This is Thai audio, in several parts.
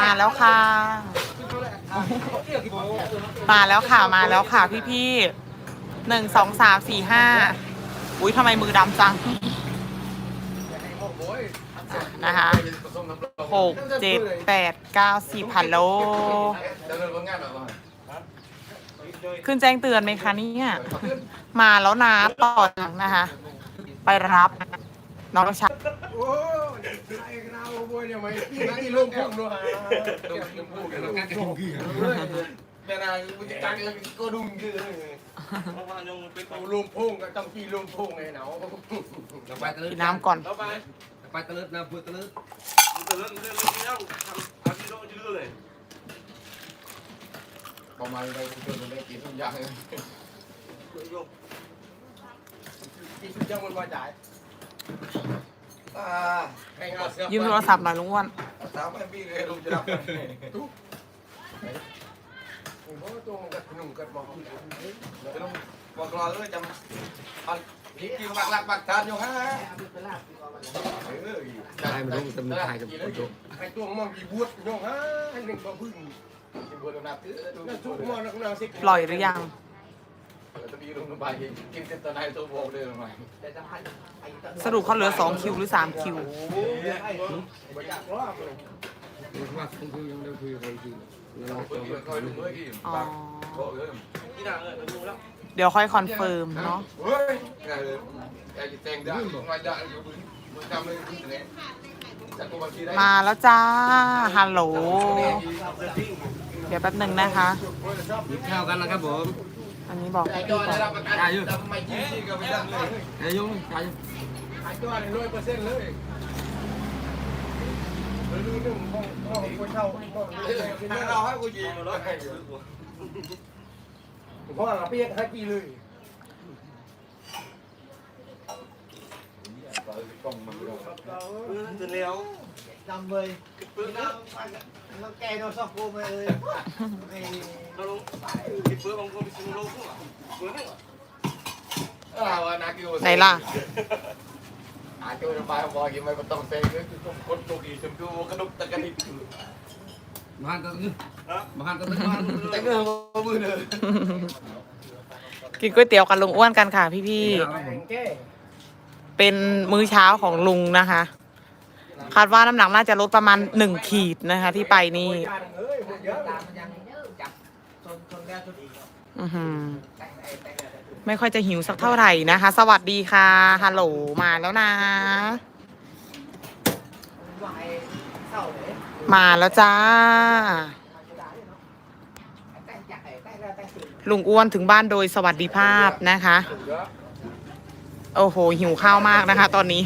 มาแล้วค่ะ มาแล้วค่ะมาแล้วค่ะพี่พี่ๆหนึ่งสองสามสี่ห้าอุ้ยทำไมมือดำจังนะคะหกเจ็ดแปดเก้าสิบฮัลโล ขึ้นแจ้งเตือนไหมคะเนี่ยมาแล้วนะต่อจากนะคะ ไปรับ น้องชา บวยเนี่ยไม่พี่นั่งที่ลูกพุ่งด้วยลูกพุ่งกันแล้วกันพุ่งกี่แต่นายมึงจะกังก็ดุมกี่ลุมพุ่งก็ต้องกี่ลุมพุ่งไงเนาะไปตะลึกินน้ำก่อนไปตะลึนะเพื่อตะลึประมาณไปจนได้กินทุกอย่างกินทุกอย่างมันว่าจ่าย อ่าให้เอาเสื้อยืมโทรศัพท์หน่อยลุงอ้วนสามพันปีเลยลุงจะรับตุ๊กผมก็ตัวมันกัดขนมกัดบอกแล้วก็ต้องบอกรอเลยจำอันนี้กินปักหลักปักทานอยู่ฮะใช่มันต้องจะมีถ่ายกับผู้ชมไอ้ตัวมองกี่บวชโยงฮะไอ้หนึ่งก็พึ่งบวชนับถือทุกมอนักนาสิปล่อยหรือยัง จะมีลงไปกินเต็มตะไนตัวโบกเลยหน่อยสรุปเขาเหลือสองคิวหรือสามคิวไม่อยากรอบเลยว่าคุณคือยังได้คุยกับใครทีเราเพื่อนคอยดูด้วยกี่อ๋อปากโบกเลยเดี๋ยวค่อยคอนเฟิร์มเนาะ เฮ้ยไงเลยไอ้แตงได้ไม่ได้อยู่บึ้งมึงจำเลยบึ้งเลยจากตัวบางทีได้มาแล้วจ้า ฮัลโหล เดี๋ยวแป๊บหนึ่งนะคะ กินข้าวกันนะครับผม อันนี้บอกไอ้พี่จอก่อนได้รับประกันทำไมยี่สิบก็ไม่ได้เลยไอ้ยุ่งไอ้ไอ้จอร้อยเปอร์เซ็นต์เลยหรือหนึ่งห้องห้องคนเช่าห้องเราให้กูยิงรถให้เพราะเราเปียกให้กี่เลยจำเลยน้องแกโดนซอกกูมาเลยไอ้เราอะนักอยู่ไหนล่ะอาจูระบายบอกยังไม่ต้องเซ็งเลยคนโชคดีชมดูกระดุกตะกันดิบมาตะลึมาตะลึมาแต่เงื่อนมือเลยกินก๋วยเตี๋ยวกับลุงอ้วนกันค่ะพี่แก้ๆเป็นมื้อเช้าของลุงนะคะ คาดว่าน้ำหนักน่าจะลดประมาณหนึ่งขีดนะคะ ที่ไปนี่ไม่ค่อยจะหิวสักเท่าไหร่นะคะ สวัสดีค่ะ ฮัลโหลมาแล้วนะ มาแล้วจ้า ลุงอ้วนถึงบ้านโดยสวัสดิภาพนะคะ โอ้โห หิวข้าวมากนะคะตอนนี้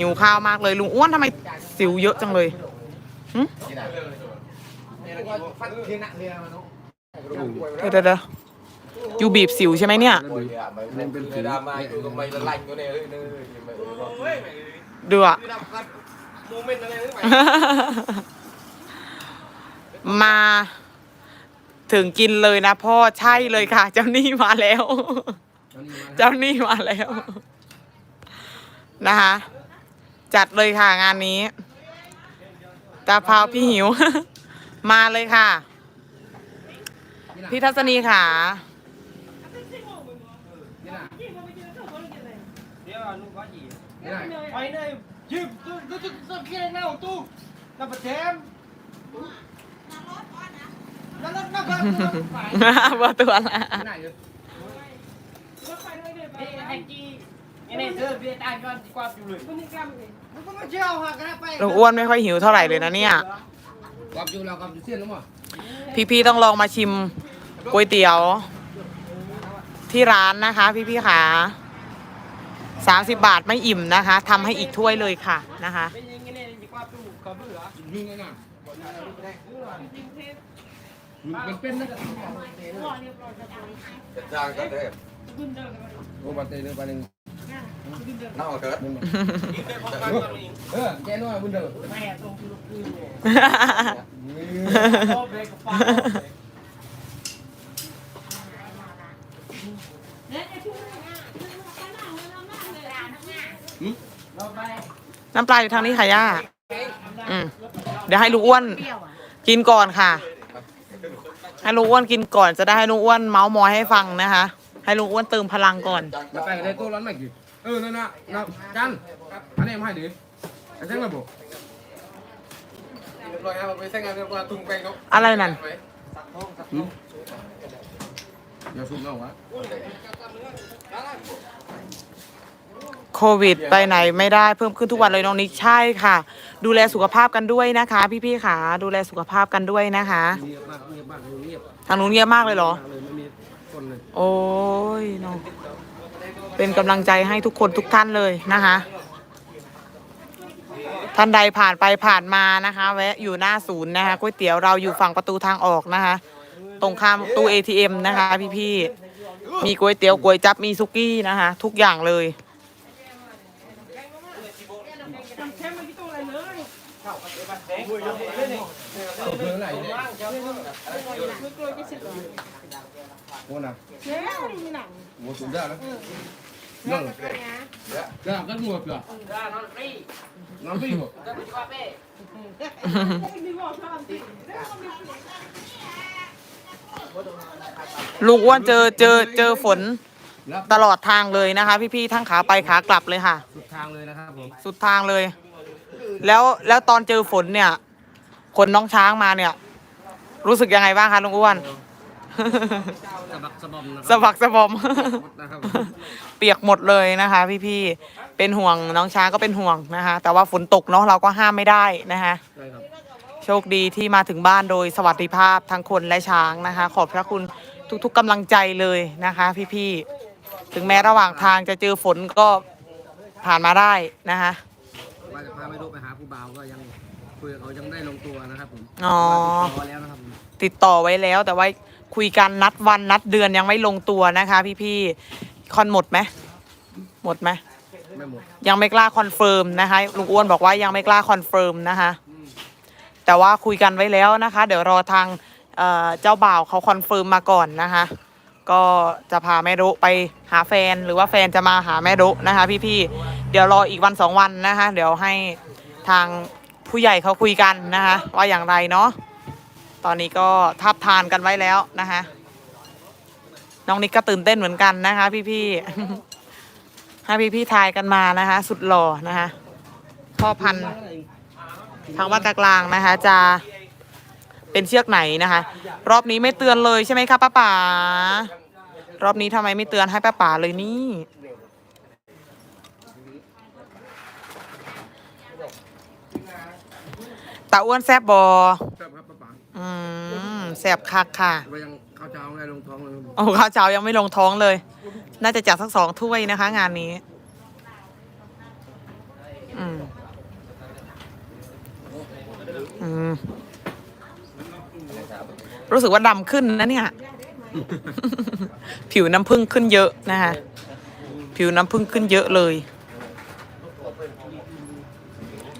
หิวข้าวมากเลยลุงอ้วนทำไมสิวเยอะจังเลยหนฟันเดี๋ยวเดี๋ยวเดี๋ยวยูบีบสิวใช่ไหมเนี่ยดูอยู่เนี่ยเลยดูอะมเมนต์อะไรนี่ไปมาถึงกินเลยนะพ่อใช่เลยค่ะ เจ้าหนี้มาแล้ว เจ้าหนี้มาแล้ว นะคะ จัดเลยค่ะงานนี้ ตาพราวพี่หิว มาเลยค่ะ พี่ทัศนีค่ะ ไปเลยยืมตู้ตู้ตู้ตู้ขี้เน่าตู้น้ำประเทมแล้วแล้วแล้วแล้วว่าตัวละ ไอ้จีไอ้เนี่ยเธอเบียดตายก่อนดีกว่าอยู่เลยมันก็ไม่เชื่อหักกันไปลุงอ้วนไม่ค่อยหิวเท่าไหร่เลยนะเนี่ย กับอยู่เรากับเสี้ยนแล้วมั้งพี่ๆต้องลองมาชิมก๋วยเตี๋ยว ที่ร้านนะคะ พี่ๆค่ะสามสิบบาทไม่อิ่มนะคะทำให้อีกถ้วยเลยค่ะนะคะเป็นยังไงเนี่ยดีกว่าตู้เขาเบื่อยุ่งไงนะมันเป็นนะจะจ้างก็ได้โอ้บัตเตอร์ไปหนึ่ง น่าเอาเถิดเออแกน้อยบุญเด้อแม่ตรงคือคืนเนี่ยชอบเลยกับฟ้าเราไปน้ำปลาอยู่ทางนี้ค่ะย่าอืมเดี๋ยวให้ลุงอ้วน กินก่อนค่ะ ให้ลุงอ้วนกินก่อนจะได้ให้ลุงอ้วนเมาส์มอยให้ฟังนะคะ ให้ลุงอ้วนเติมพลังก่อน มาไปในตู้ร้อนไม่กี่เออนั่นน่ะนะกันอันนี้มาให้ดิไอ้เส้นระบบเรียบร้อยครับไปใช้งานเรียบร้อยตุ้งแป้งเนาะอะไรนั่นอย่าซุ่มเอาวะโควิดไปไหนไม่ได้เพิ่มขึ้นทุกวันเลยน้องนิกใช่ค่ะ ดูแลสุขภาพกันด้วยนะคะ พี่ๆค่ะ ดูแลสุขภาพกันด้วยนะคะเงียบมากเงียบมากเงียบทางนู้นเงียบมากเลยเหรอเลยไม่มี คนเลยโอ้ยเน้องเป็นกำลังใจให้ทุกคนทุกท่านเลยนะคะ ท่านใดผ่านไปผ่านมานะคะ แวะอยู่หน้าศูนย์นะคะก๋วยเตี๋ยวเราอยู่ฝั่งประตูทางออกนะคะ ตรงข้ามตู้ ATM นะคะ พี่ๆมีก๋วยเตี๋ยวก๋วยจับมีซุกี้นะคะ ทุกอย่างเลย ล้วนั่งก็ก็งัวเปล่า Ra nó đi. น้ำพี่หัว Tôi đi qua bê. ลุงอ้วนเจอเจอเจอฝนแล้วตลอดทางเลยนะคะ พี่ๆทั้งขาไปขากลับเลยค่ะ สุดทางเลยนะครับผมสุดทางเลย แล้วแล้วตอนเจอฝนเนี่ย ขนน้องช้างมาเนี่ย รู้สึกยังไงบ้างคะลุงอ้วน สะบักสะบอมนะสะบักสะบอมนะครับเปียกหมดเลยนะคะ พี่ๆ เป็นห่วงน้องช้างก็เป็นห่วงนะคะ แต่ว่าฝนตกเนาะเราก็ห้ามไม่ได้นะคะ ใช่ครับ โชคดีที่มาถึงบ้านโดยสวัสดิภาพทั้งคนและช้างนะคะ ขอบพระคุณทุกๆกำลังใจเลยนะคะ พี่ๆ ถึงแม้ระหว่างทางจะเจอฝนก็ผ่านมาได้นะคะ ว่าจะพาไม่รู้ไปหาผู้บ่าวก็ยัง คุยกับเขายังไม่ได้ลงตัวนะครับผมอ๋อ ติดต่อแล้วนะครับผมติดต่อไว้แล้วแต่ว่าคุยกันนัดวันนัดเดือนยังไม่ลงตัวนะคะ พี่ๆคอนหมดไหมหมดไหมไม่หมดยังไม่กล้าคอนเฟิร์มนะคะลุงอ้วนบอกว่ายังไม่กล้าคอนเฟิร์มนะคะ แต่ว่าคุยกันไว้แล้วนะคะ เดี๋ยวรอทางเอ่อเจ้าบ่าวเขาคอนเฟิร์มมาก่อนนะคะ ก็จะพาแม่ดุไปหาแฟนหรือว่าแฟนจะมาหาแม่ดุนะคะ พี่ๆเดี๋ยวรออีกวันสองวันนะคะ เดี๋ยวให้ทาง ผู้ใหญ่เขาคุยกันนะคะว่าอย่างไรเนาะตอนนี้ก็ทับทานกันไว้แล้วนะคะน้องนิกก็ตื่นเต้นเหมือนกันนะคะ พี่ๆให้พี่ๆทายกันมานะคะ สุดหล่อนะคะพ่อพันธุ์ทางวัดกลางนะคะ จะเป็นเชือกไหนนะคะ รอบนี้ไม่เตือนเลยใช่ไหมคะป้าป๋ารอบนี้ทำไมไม่เตือนให้ป้าป๋าเลยนี่ ตาอ้วนแซบบอแซ่บครับป้าป๋าอืมแซบคักค่ะว่ายังข้าวเจ้าไม่ได้ลงท้องเลยครับผมโอ้ข้าวเช้ายังไม่ลงท้องเลย น่าจะจัดสักสองถ้วยนะคะ งานนี้ อืม อืม รู้สึกว่าดำขึ้นนะเนี่ย ผิวน้ำผึ้งขึ้นเยอะนะคะ ผิวน้ำผึ้งขึ้นเยอะเลย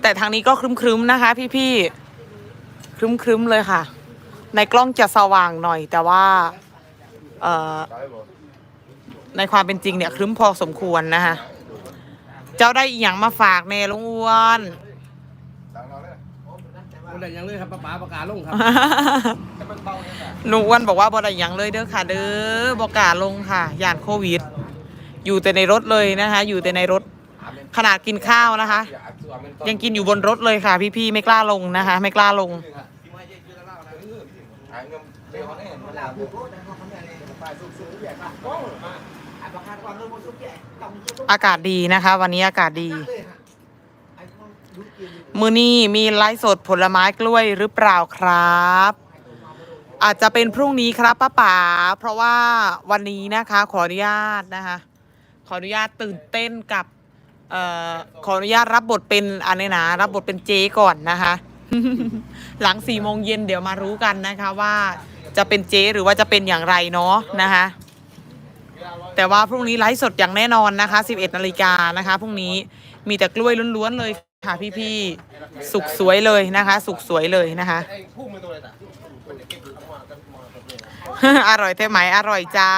แต่ทางนี้ก็ครึ้มๆนะคะ พี่ๆครึ้มๆเลยค่ะ ในกล้องจะสว่างหน่อย แต่ว่าเอ่อในความเป็นจริงเนี่ยครึ้มพอสมควรนะคะเจ้าได้อีหยังมาฝากเนลุงอ้วนคนใดยังเลยครับป้าป๋าประกาศลงครับลุงอ้วนบอกว่าบ่ได้หยังเลยเด้อค่ะเด้อบอกกล้าลงค่ะย่านโควิด อยู่แต่ในรถเลยนะคะ อยู่แต่ในรถ ขนาดกินข้าวนะคะ ยังกินอยู่บนรถเลยค่ะ พี่ๆไม่กล้าลงนะคะ ไม่กล้าลง อากาศดีนะคะ วันนี้อากาศดี มือนี้มีไลฟ์สดผลไม้กล้วยหรือเปล่าครับ อาจจะเป็นพรุ่งนี้ครับป้าป๋าเพราะว่าวันนี้นะคะ ขออนุญาตนะคะ ขออนุญาตตื่นเต้นกับ เอ่อขออนุญาตรับบทเป็นอันนี้นะรับบทเป็นเจก่อนนะคะ หลังสี่โมงเย็นเดี๋ยวมารู้กันนะคะว่าจะเป็นเจหรือว่าจะเป็นอย่างไรเนาะนะคะแต่ว่าพรุ่งนี้ไลฟ์สดอย่างแน่นอนนะคะ 11นาฬิกานะคะพรุ่งนี้มีแต่กล้วยล้วนๆเลยค่ะพี่ๆสุกสวยเลยนะคะ สุกสวยเลยนะคะ อร่อยเท่ไหมอร่อยจ้า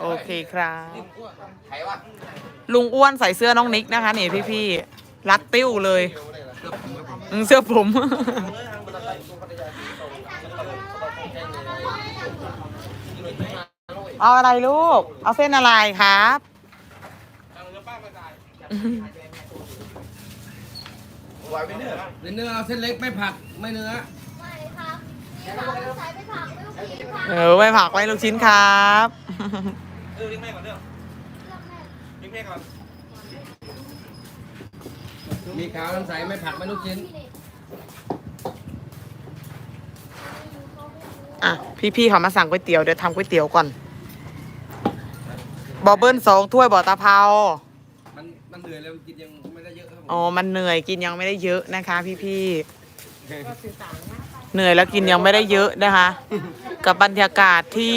โอเคครับ ลุงอ้วนใส่เสื้อน้องนิกนะคะนี่พี่ๆรัดติ้วเลยเกือบผมครับผมอืมเสื้อผม เอาอะไรลูก เอาเส้นอะไรครับไหวไปเนี่ยเป็นเนื้อเอาเส้นเล็กไม่ผักไม่เนื้อไม่ครับเดี๋ยวเราใช้ไปผักไม่ต้องกินผักเออไม่ผักไว้ลูกชิ้นครับ เออเลี้ยงแม่ก่อนเด้อเลี้ยงแม่ก่อน มีขาวน้ำใสไม่ผักไม่ลูกชิ้น อะ พี่ๆเขามาสั่งก๋วยเตี๋ยว เดี๋ยวทำก๋วยเตี๋ยวก่อน บอเบิ้ลสองถ้วยบอตะเภามันมันเหนื่อยแล้วกินยังไม่ได้เยอะครับผมอ๋อ มันเหนื่อยกินยังไม่ได้เยอะนะคะ พี่ๆเหนื่อยแล้วกินยังไม่ได้เยอะนะคะ กับบรรยากาศที่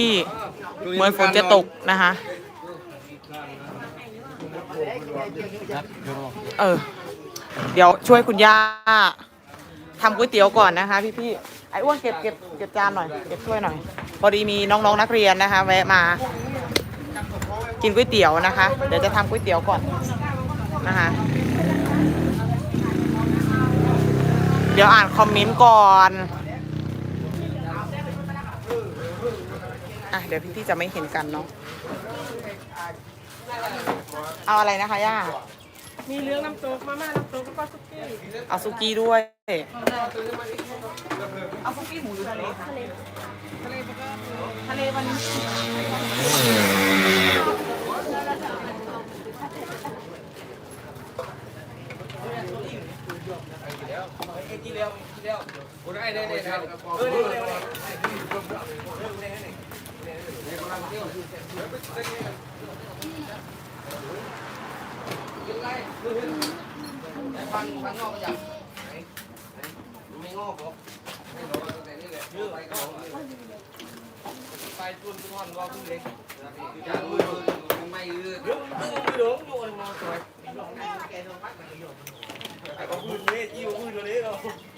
เหมือนฝนจะตกนะคะ เเออ เดี๋ยวช่วยคุณย่าทำก๋วยเตี๋ยวก่อนนะคะ พี่ๆไอ้อ้วนเก็บเก็บเก็บจานหน่อยเก็บถ้วยหน่อย พอดีมีน้องๆนักเรียนนะคะ แวะมา กินก๋วยเตี๋ยวนะคะ เดี๋ยวจะทำก๋วยเตี๋ยวก่อนนะคะเดี๋ยวอ่านคอมเมนต์ก่อนอะเดี๋ยวพี่ๆจะไม่เห็นกันเนาะ เอาอะไรนะคะย่า มีเรื่องน้ำตกมาม่าน้ำตกแล้วก็ซุกี้เอาซุกี้ด้วย เอาซุกี้หมูหรือทะเลคะทะเลทะเลวันนี้โอ้ได้ได้ได้ได้เออได้ได้ได้ฟันฟันงอกก็ยังไม่งอกหรอกไม่งอกแต่นี่แหละไปก็ไปจุนทุกคนรอขึ้นเล็กจะมือไม่ยืดหลงอยู่อันนอนสวยไอ้ก็พูดนี่จี้ว่าพูดตัวนี้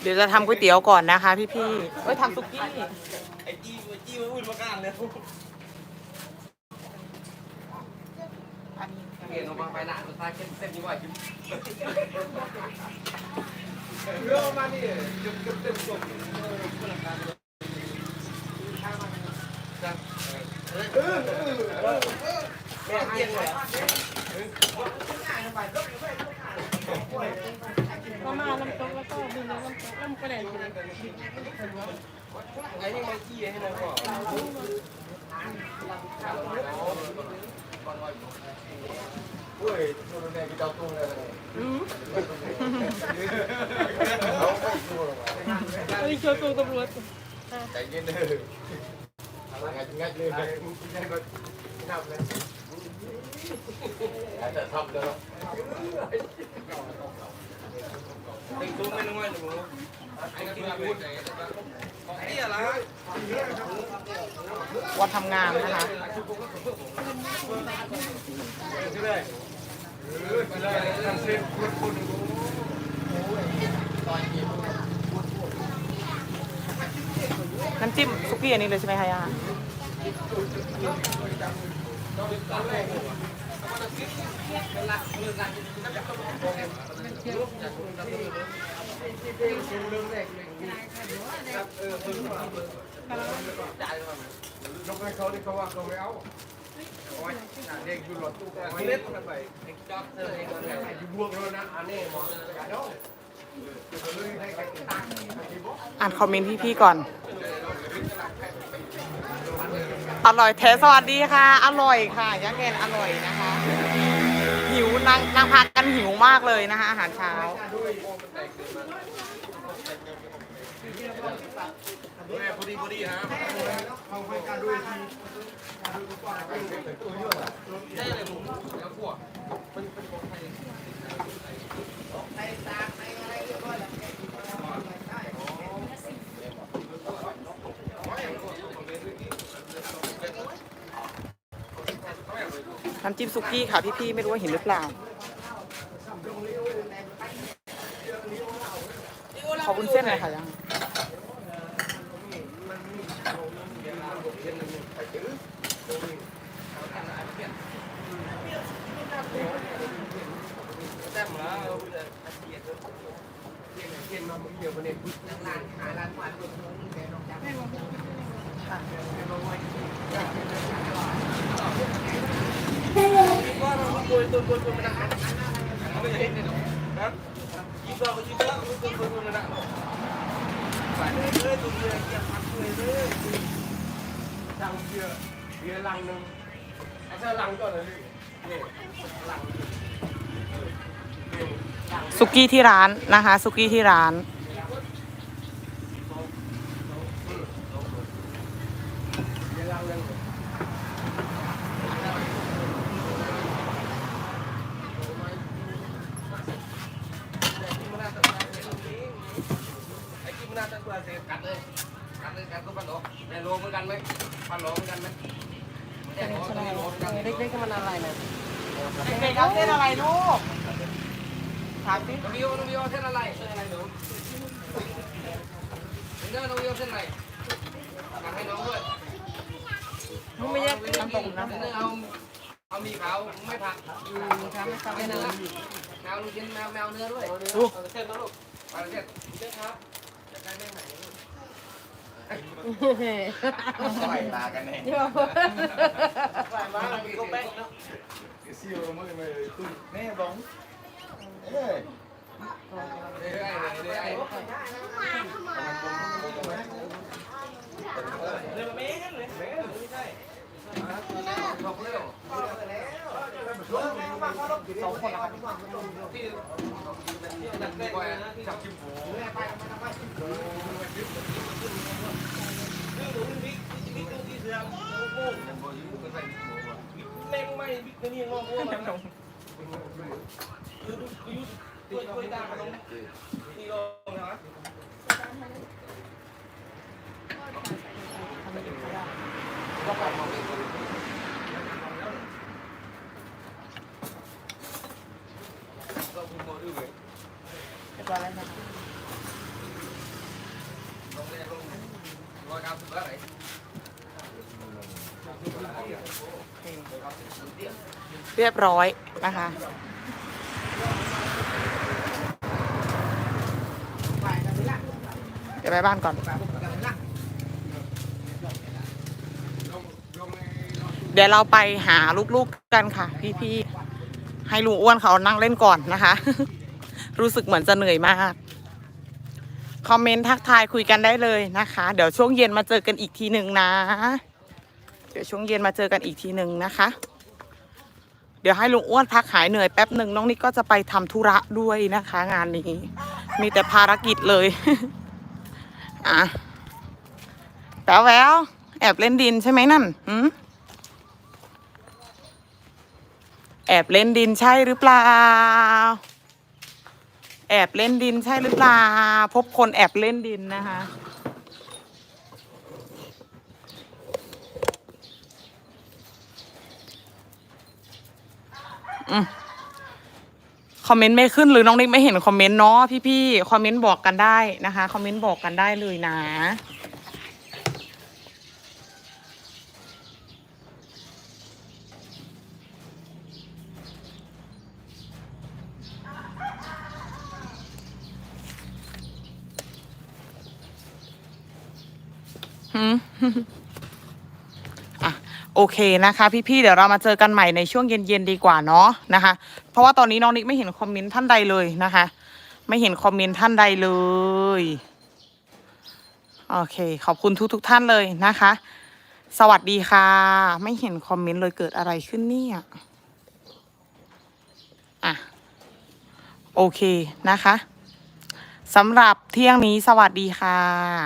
เดี๋ยวจะทำก๋วยเตี๋ยวก่อนนะคะ พี่ๆเอ้ยทำซุกี้ ไอ้จี้ว่าจี้ว่าพูดมาการเลย เปลี่ยนออกมาไปหนาสุดท้ายเข้มเส้นนี้ว่าจิ้มเรื่องมานี่จุดจุดเต็มจบมาม่าน้ำตกแล้วก็มีเรื่องน้ำตกแล้วมันก็แดงไอ้นี่มันจี้ให้มันก่อนเฮ้ยตัวแดงกี่ดาวตัวเลย อันนี้โชว์ตัวตำรวจ ย็นเลยงัดงัดเลยงัดก็นับเลยแต่ทำแล้วติดตัวไม่น้อยหนูไอ้ที่พูดไหนนี่อะไรวันทำงานนะคะน้ำจิ้มซุกี้อันนี้เลยใช่ไหมคะย่ายกให้เขาที่เขาว่าเขาไม่เอาเด็กอยู่หลอดตู้เล็กไปจ็อบเธอเองอยู่บวกแล้วนะอันนี้หมอ อ่านคอมเมนต์พี่ๆก่อน อร่อยแท้สวัสดีค่ะ อร่อยค่ะยักษ์แกนอร่อยนะคะ หิวนางนางพักกันหิวมากเลยนะคะอาหารเช้า ได้เลยผมแล้วพวก น้ำจิ้มซุกี้ค่ะพี่ๆไม่รู้ว่าเห็นหรือเปล่า ขอบุญเส้นหน่อยค่ะยังแต้มแล้วเย็นมาเมื่ะ กยตัวนี้แกน้องจับให้ผมว่าเราตัวตัวตัวตัวมันนะเขาไม่เห็นเลยนะยิ่งเราก็ยิ่งเยอะตัวตัวตัวมันนะไปเลยเลยตัวเรือเกี่ยวกับเลยเลยลังเบียร์เบียร์ลังนึงเอาเสื้อลังก่อนเลยนี่ลังสุกี้ที่ร้านนะคะ สุกี้ที่ร้าน เบียร์ลังนึง ไอ้กินมันน่าจะเบื่อเสียกัดเลยกัดเลยกัดก็ปันหลอกในโลเหมือน กันไหมปันหลอกเหมือนกันไหมแต่หลอกตัวนี้โลเหมือนกันเด็กๆมันอะไรนะเด็กๆเอาเส้นอะไรลูกถามสิน้องวิวน้องวิวเส้นอะไรเส้นอะไรหนูเนื้อน้องวิวเส้นอะไรตักให้น้องด้วยมึงไม่แยกน้ำตกนะเนื้อเอาเอามีขาวไม่ผักมีครับไม่ครับไม่ไม่เนื้นาอนแมวลูกกินแมวแมวเนื้อด้วยลูกเส้นนะลูกไปเส้นเส้นครับจะได้ไม่ไหน ปล่อยตากันเองเดี๋ยวมามีก็แป๊กซิวมือมือตุ้มแม่บ้องเอ้ยเรื่อยๆเรื่อยๆเรื่องแม่เลยแม่ไม่ใช่บอกเรื่องสองคนละที่นั่นเต้นนะที่ มหูเล่งไม่บิ๊กนี่งงงมันคือคือยุตัวตัวตาขนมนี่ลงนะก็คุณโมดูเลย เรียบร้อยแล้วนะคะ ลงเลยลงร้อยเก้าสิบแล้วไหน เรียบร้อยนะคะ เดี๋ยวไปบ้านก่อน เดี๋ยวเราไปหาลูกๆกันค่ะ พี่ๆ ให้ลุงอ้วนเขานั่งเล่นก่อนนะคะ รู้สึกเหมือนจะเหนื่อยมาก คอมเมนต์ทักทายคุยกันได้เลยนะคะ เดี๋ยวช่วงเย็นมาเจอกันอีกทีหนึ่งนะ เดี๋ยวช่วงเย็นมาเจอกันอีกทีหนึ่งนะคะ เดี๋ยวให้ลุงอ้วนพักหายเหนื่อยแป๊บหนึ่งน้องนิกก็จะไปทำธุระด้วยนะคะ งานนี้ มีแต่ภารกิจเลย อะแป๋วแววแอบเล่นดินใช่ไหมนั่นหืมแอบเล่นดินใช่หรือเปล่า แอบเล่นดินใช่หรือเปล่า พบคนแอบเล่นดินนะคะ คอมเมนต์ไม่ขึ้นหรือน้องนิกไม่เห็นคอมเมนต์เนาะพี่ๆคอมเมนต์บอกกันได้นะคะคอมเมนต์บอกกันได้เลยนะหืม โอเคนะคะ พี่ๆเดี๋ยวเรามาเจอกันใหม่ในช่วงเย็นๆดีกว่าเนาะนะคะ เพราะว่าตอนนี้น้องนิกไม่เห็นคอมเมนต์ท่านใดเลยนะคะ ไม่เห็นคอมเมนต์ท่านใดเลยโอเค ขอบคุณทุกๆทท่านเลยนะคะ สวัสดีค่ะ ไม่เห็นคอมเมนต์เลยเกิดอะไรขึ้นเนี่ยอะโอเคนะคะสำหรับเที่ยงนี้สวัสดีค่ะ